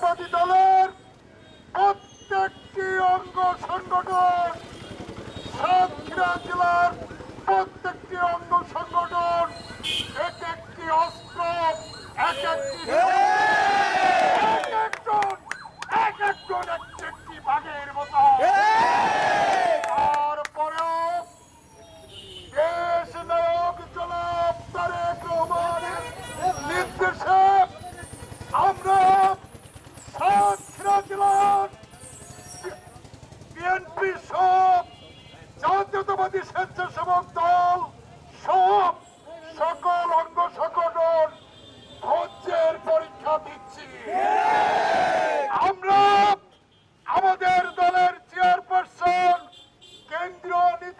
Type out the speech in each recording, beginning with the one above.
জাতীয়তাবাদী দলের প্রত্যেকটি অঙ্গ সংগঠন সাতক্ষীরা জেলার প্রত্যেকটি অঙ্গ সংগঠন এক একটি অস্ত্র এক একটি এক একজন এক একজন এক একটি বাঘের মতো।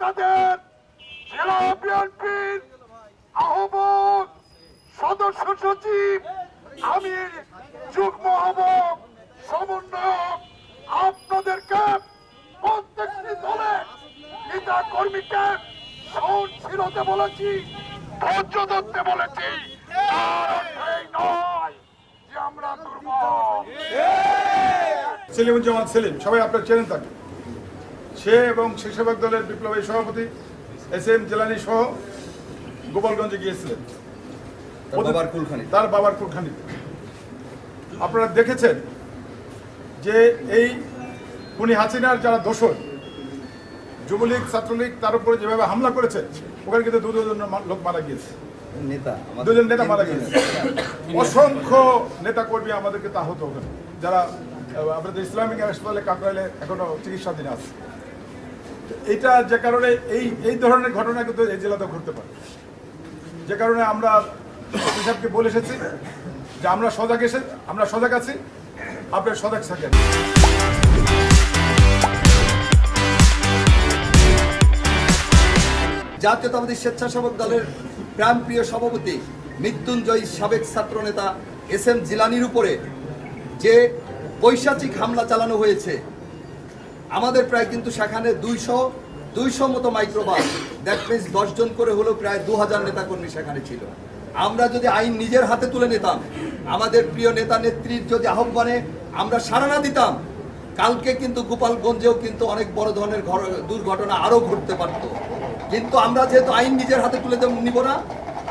নেতাদের জেলা বিএনপির আহ্বায়ক সদস্য সচিব আমির যুগ্ম আহ্বায়ক, সমন্বয়ক, আপনাদেরকে প্রত্যেকটি দলের নেতা কর্মীকে সহনশীলতা বলেছি, ধৈর্য ধরতে বলেছি। নয় আমরা দুর্বল। সেলিমুজ্জামান সেলিম, সবাই আপনার চেনেন তাকে। সে এবং শিক্ষক দলের বিপ্লবী সভাপতি এস এম জেলানি সহ গোপালগঞ্জে গিয়েছিলেন। তার বাবার কুলখানি। তার বাবার কুলখানিতে আপনারা দেখেছেন যে এই খুনি হাসিনার যারা দোষর যুবলীগ ছাত্রলীগ তার উপরে যেভাবে হামলা করেছে ওখানে কিন্তু দুজন লোক মারা গিয়েছে। নেতা দুজন নেতা মারা গিয়েছে। অসংখ্য নেতা কর্মী আমাদেরকে তাহত ওখানে। যারা আমাদের ইসলামিক হাসপাতালে কাকরাইলে এখনও চিকিৎসাধীন আছে। তো এইটা যে কারণে এই এই ধরনের ঘটনা কিন্তু এই জেলাতে ঘটতে পারে। যে কারণে আমরা হিসাবকে বলে এসেছি যে আমরা সজাগ এসে, আমরা সজাগ আছি আপনার সজাগ থাকেন। জাতীয়তাবাদী স্বেচ্ছাসেবক দলের প্রাণপ্রিয় সভাপতি মৃত্যুঞ্জয়ী সাবেক ছাত্র নেতা এস এম জিলানির উপরে যে পৈশাচিক হামলা চালানো হয়েছে আমাদের প্রায় কিন্তু সেখানে দুইশো দুইশো মতো মাইক্রোবাস দ্যাট মিনস দশজন করে হলেও প্রায় দু হাজার নেতাকর্মী সেখানে ছিল। আমরা যদি আইন নিজের হাতে তুলে নিতাম, আমাদের প্রিয় নেতা নেত্রীর যদি আহ্বানে আমরা সাড়া না দিতাম, কালকে কিন্তু গোপালগঞ্জেও কিন্তু অনেক বড় ধরনের দুর্ঘটনা আরও ঘটতে পারত। কিন্তু আমরা যেহেতু আইন নিজের হাতে তুলে নিব না,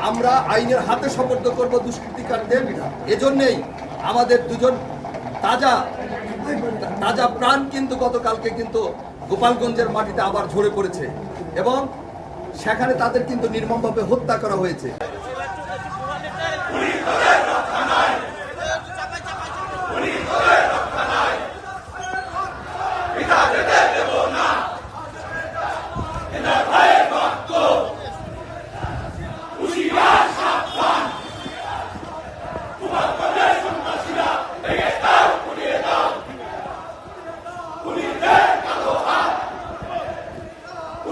আমরা আইনের হাতে সমর্থ করব দুষ্কৃতিকারদের এজন্যেই আমাদের দুজন তাজা তাজা প্রাণ কিন্তু গতকালকে কিন্তু গোপালগঞ্জের মাটিতে আবার ঝরে পড়েছে। এবং সেখানে তাদের কিন্তু নির্মমভাবে হত্যা করা হয়েছে।